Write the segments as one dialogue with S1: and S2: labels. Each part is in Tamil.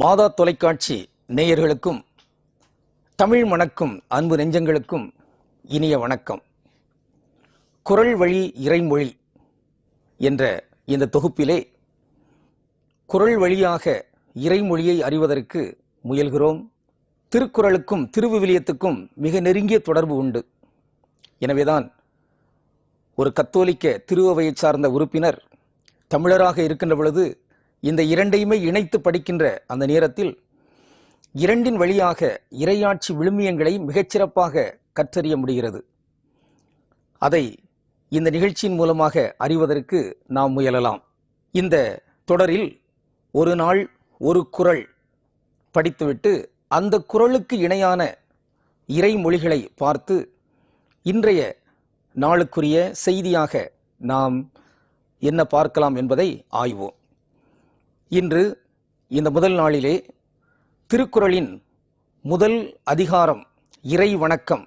S1: மாதா தொலைக்காட்சி நேயர்களுக்கும் தமிழ் மணக்கும் அன்பு நெஞ்சங்களுக்கும் இனிய வணக்கம் குரல் வழி இறைமொழி என்ற இந்த தொகுப்பிலே குரல் வழியாக இறைமொழியை அறிவதற்கு முயல்கிறோம் திருக்குறளுக்கும் திருவிவிலியத்துக்கும் மிக நெருங்கிய தொடர்பு உண்டு எனவேதான் ஒரு கத்தோலிக்க திருவவையை சார்ந்த உறுப்பினர் தமிழராக இருக்கின்ற பொழுது இந்த இரண்டையுமே இணைத்து படிக்கின்ற அந்த நேரத்தில் இரண்டின் வழியாக இரையாட்சி விழுமியங்களை மிகச்சிறப்பாக கற்றறிய முடிகிறது அதை இந்த நிகழ்ச்சியின் மூலமாக அறிவதற்கு நாம் முயலலாம் இந்த தொடரில் ஒரு நாள் ஒரு குரல் படித்துவிட்டு அந்த குரலுக்கு இணையான இறைமொழிகளை பார்த்து இன்றைய நாளுக்குரிய செய்தியாக நாம் என்ன பார்க்கலாம் என்பதை ஆய்வோம் இன்று இந்த முதல் நாளிலே திருக்குறளின் முதல் அதிகாரம் இறை வணக்கம்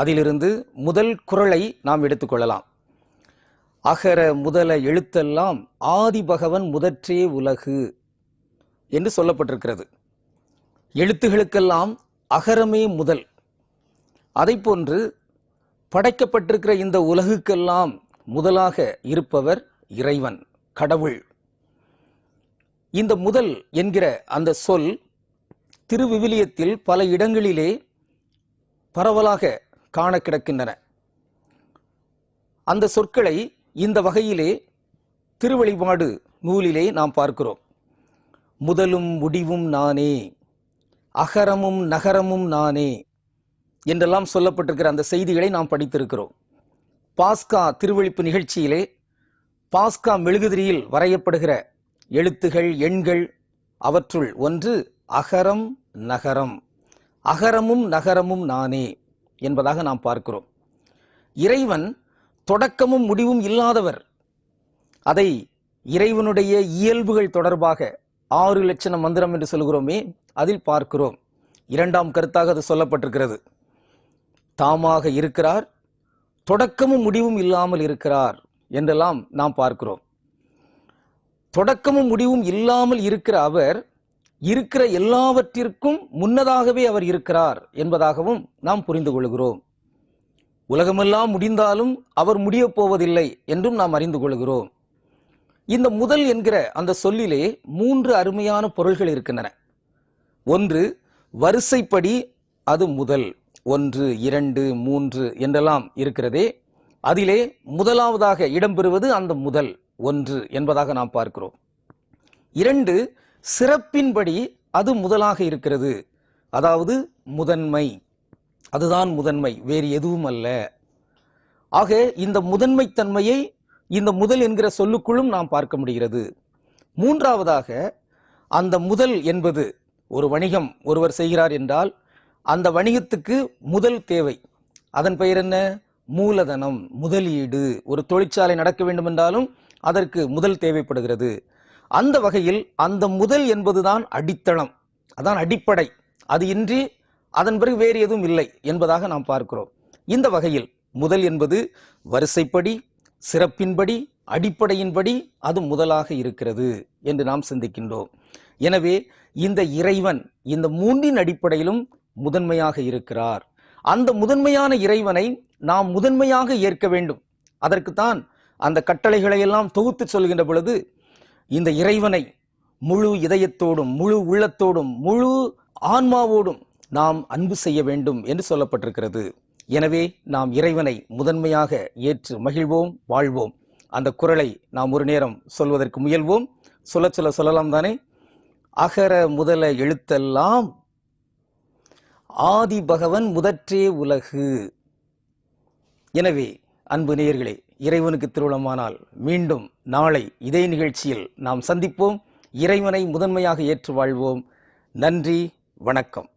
S1: அதிலிருந்து முதல் குரலை நாம் எடுத்துக்கொள்ளலாம் அகர முதல எழுத்தெல்லாம் ஆதிபகவன் முதற்றே உலகு என்று சொல்லப்பட்டிருக்கிறது எழுத்துகளுக்கெல்லாம் அகரமே முதல் அதை போன்று படைக்கப்பட்டிருக்கிற இந்த உலகுக்கெல்லாம் முதலாக இருப்பவர் இறைவன் கடவுள் இந்த முதல் என்கிற அந்த சொல் திருவிவிலியத்தில் பல இடங்களிலே பரவலாக காண கிடக்கின்றன அந்த சொற்களை இந்த வகையிலே திருவழிபாடு நூலிலே நாம் பார்க்கிறோம் முதலும் முடிவும் நானே அகரமும் நகரமும் நானே என்றெல்லாம் சொல்லப்பட்டிருக்கிற அந்த செய்திகளை நாம் படித்திருக்கிறோம் பாஸ்கா திருவழிப்பு நிகழ்ச்சியிலே பாஸ்கா மெழுகுதிரியில் வரையப்படுகிற எழுத்துகள் எண்கள் அவற்றுள் ஒன்று அகரம் நகரம் அகரமும் நகரமும் நானே என்பதாக நாம் பார்க்கிறோம் இறைவன் தொடக்கமும் முடிவும் இல்லாதவர் அதை இறைவனுடைய இயல்புகள் தொடர்பாக ஆறு லட்சண மந்திரம் என்று சொல்கிறோமே அதில் பார்க்கிறோம் இரண்டாம் கருத்தாக அது சொல்லப்பட்டிருக்கிறது தாமாக இருக்கிறார் தொடக்கமும் முடிவும் இல்லாமல் இருக்கிறார் என்றெல்லாம் நாம் பார்க்கிறோம் தொடக்கமும் முடிவும் இல்லாமல் இருக்கிற அவர் இருக்கிற எல்லாவற்றிற்கும் முன்னதாகவே அவர் இருக்கிறார் என்பதாகவும் நாம் புரிந்து கொள்கிறோம் உலகமெல்லாம் முடிந்தாலும் அவர் முடியப் போவதில்லை என்றும் நாம் அறிந்து கொள்கிறோம் இந்த முதல் என்கிற அந்த சொல்லிலே மூன்று அருமையான பொருள்கள் இருக்கின்றன ஒன்று வரிசைப்படி அது முதல் ஒன்று இரண்டு மூன்று என்றெல்லாம் இருக்கிறதே அதிலே முதலாவதாக இடம்பெறுவது அந்த முதல் ஒன்று என்பதாக நாம் பார்க்கிறோம் இரண்டு சிறப்பின்படி அது முதலாக இருக்கிறது அதாவது முதன்மை அதுதான் முதன்மை வேறு எதுவும் அல்ல ஆக இந்த முதன்மைத்தன்மையை இந்த முதல் என்கிற சொல்லுக்குள்ளும் நாம் பார்க்க முடிகிறது மூன்றாவதாக அந்த முதல் என்பது ஒரு வணிகம் ஒருவர் செய்கிறார் என்றால் அந்த வணிகத்துக்கு முதல் தேவை அதன் பெயர் என்ன மூலதனம் முதலீடு ஒரு தொழிற்சாலை நடக்க வேண்டும் என்றாலும் அதற்கு முதல் தேவைப்படுகிறது அந்த வகையில் அந்த முதல் என்பதுதான் அடித்தளம் அதான் அடிப்படை அது இன்றி அதன் பிறகு வேறு எதுவும் இல்லை என்பதாக நாம் பார்க்கிறோம் இந்த வகையில் முதல் என்பது வரிசைப்படி சிறப்பின்படி அடிப்படையின்படி அது முதலாக இருக்கிறது என்று நாம் சிந்திக்கின்றோம் எனவே இந்த இறைவன் இந்த மூன்றின் அடிப்படையிலும் முதன்மையாக இருக்கிறார் அந்த முதன்மையான இறைவனை நாம் முதன்மையாக ஏற்க வேண்டும் அதற்குத்தான் அந்த கட்டளைகளை எல்லாம் தொகுத்து சொல்கின்ற பொழுது இந்த இறைவனை முழு இதயத்தோடும் முழு உள்ளத்தோடும் முழு ஆன்மாவோடும் நாம் அன்பு செய்ய வேண்டும் என்று சொல்லப்பட்டிருக்கிறது எனவே நாம் இறைவனை முதன்மையாக ஏற்று மகிழ்வோம் வாழ்வோம் அந்த குரலை நாம் ஒரு நேரம் சொல்வதற்கு முயல்வோம் சொல்ல சொல்ல சொல்லலாம் தானே அகர முதல எழுத்தெல்லாம் ஆதி பகவன் முதற்றே உலகு எனவே அன்பு நேயர்களே இறைவனுக்கு திருவிழமானால் மீண்டும் நாளை இதே நிகழ்ச்சியில் நாம் சந்திப்போம் இறைவனை முதன்மையாக ஏற்று வாழ்வோம் நன்றி வணக்கம்